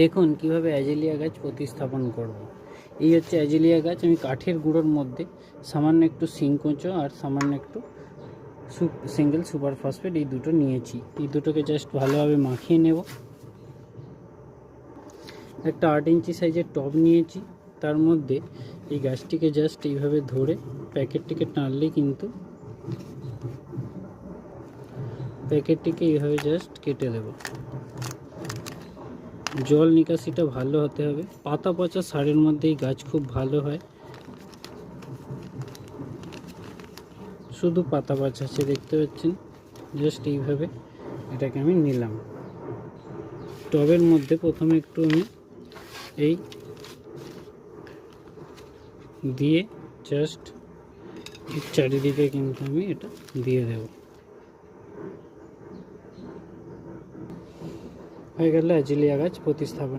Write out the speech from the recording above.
দেখুন কীভাবে অ্যাজেলিয়া গাছ প্রতিস্থাপন করব। এই হচ্ছে অ্যাজেলিয়া গাছ, আমি কাঠের গুঁড়োর মধ্যে সামান্য একটু সিংকোচো আর সামান্য একটু সিঙ্গেল সুপার ফসফেট এই দুটো নিয়েছি। এই দুটোকে জাস্ট ভালোভাবে মাখিয়ে নেব। একটা আট ইঞ্চি সাইজের টব নিয়েছি, তার মধ্যে এই গাছটিকে জাস্ট এইভাবে ধরে প্যাকেটটিকে টানলে কিন্তু প্যাকেটটিকে এইভাবে জাস্ট কেটে দেব জল নিকাশিটা ভালো হতে হবে। পাতা পচা সারের মধ্যে এই গাছ খুব ভালো হয়। শুধু পাতা পচা আছে, দেখতে পাচ্ছেন? জাস্ট এইভাবে এটাকে আমি নিলাম। টবের মধ্যে প্রথমে একটু আমি এই দিয়ে জাস্ট চারিদিকে কিন্তু আমি এটা দিয়ে দেব। হয়ে গেল অ্যাজিলিয়া গাছ প্রতিস্থাপন।